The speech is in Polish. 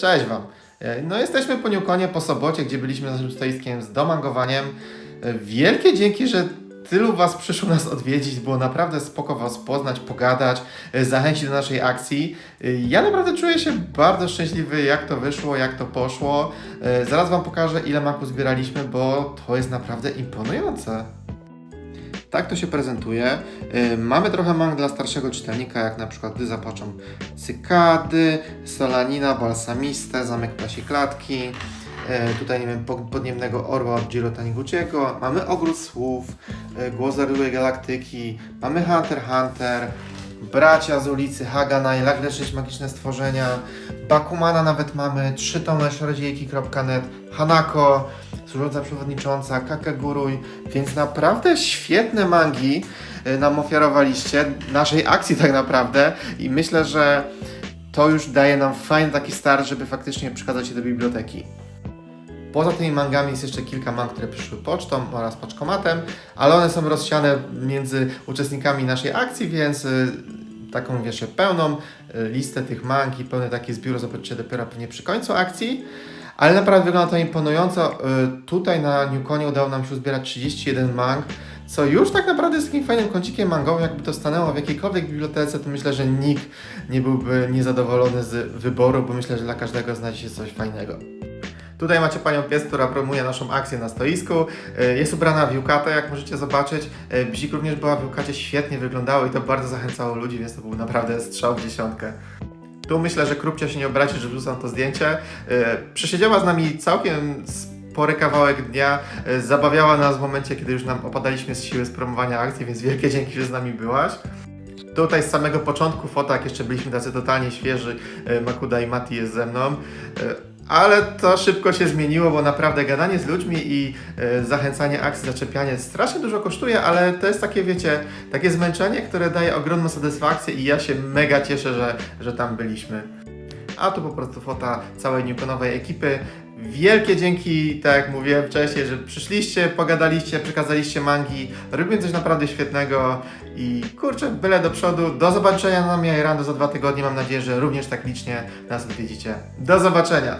Cześć Wam. E, No jesteśmy po Newconie, po sobocie, gdzie byliśmy z naszym stoiskiem z domangowaniem. E, Wielkie dzięki, że tylu Was przyszło nas odwiedzić. Było naprawdę spoko Was poznać, pogadać, e, zachęcić do naszej akcji. Ja naprawdę czuję się bardzo szczęśliwy, jak to wyszło, jak to poszło. Zaraz Wam pokażę, ile maku zbieraliśmy, bo to jest naprawdę imponujące. Tak to się prezentuje. Y, Mamy trochę mang dla starszego czytelnika, jak na przykład gdy zapaczą cykady, solanina, balsamiste, zamek ptasiej klatki. y, Tutaj nie wiem, po- podniebnego orła od Giro Taniguchiego. Mamy ogród słów, y, głos Galaktyki. Mamy Hunter Hunter. Bracia z ulicy Hagana i Jak leczyć magiczne stworzenia. Bakumana nawet mamy. Trzy tomy czarodziejki.net. Hanako, służąca przewodnicząca, Kakeguruj. Więc naprawdę świetne mangi y, nam ofiarowaliście, naszej akcji tak naprawdę i myślę, że to już daje nam fajny taki start, żeby faktycznie przekazać się do biblioteki. Poza tymi mangami jest jeszcze kilka mang, które przyszły pocztą oraz paczkomatem, ale one są rozsiane między uczestnikami naszej akcji, więc y, taką wiesz, pełną y, listę tych mang i pełny taki zbiór zobaczycie dopiero pewnie przy końcu akcji. Ale naprawdę wygląda to imponująco. Y, Tutaj na Newconie udało nam się uzbierać 31 mang, co już tak naprawdę jest takim fajnym kącikiem mangowym. Jakby to stanęło w jakiejkolwiek bibliotece, to myślę, że nikt nie byłby niezadowolony z wyboru, bo myślę, że dla każdego znajdzie się coś fajnego. Tutaj macie panią pies, która promuje naszą akcję na stoisku. Y, Jest ubrana w yukatę, jak możecie zobaczyć. Y, Bzik również była w yukacie, świetnie wyglądało i to bardzo zachęcało ludzi, więc to był naprawdę strzał w dziesiątkę. Tu myślę, że Krupcia się nie obrazi, że wrzucam to zdjęcie. Yy, Przesiedziała z nami całkiem spory kawałek dnia. Zabawiała nas w momencie, kiedy już nam opadaliśmy z siły z promowania akcji, więc wielkie dzięki, że z nami byłaś. Tutaj z samego początku fota, jak jeszcze byliśmy tacy totalnie świeży, Makuda i Mati jest ze mną. Ale to szybko się zmieniło, bo naprawdę gadanie z ludźmi i yy, zachęcanie akcji, zaczepianie strasznie dużo kosztuje, ale to jest takie, wiecie, takie zmęczenie, które daje ogromną satysfakcję i ja się mega cieszę, że, że tam byliśmy. A tu po prostu fota całej Newconowej ekipy. Wielkie dzięki, tak jak mówiłem wcześniej, że przyszliście, pogadaliście, przekazaliście mangi. Robimy coś naprawdę świetnego i kurczę, byle do przodu. Do zobaczenia na Miajrando za dwa tygodnie. Mam nadzieję, że również tak licznie nas odwiedzicie. Do zobaczenia!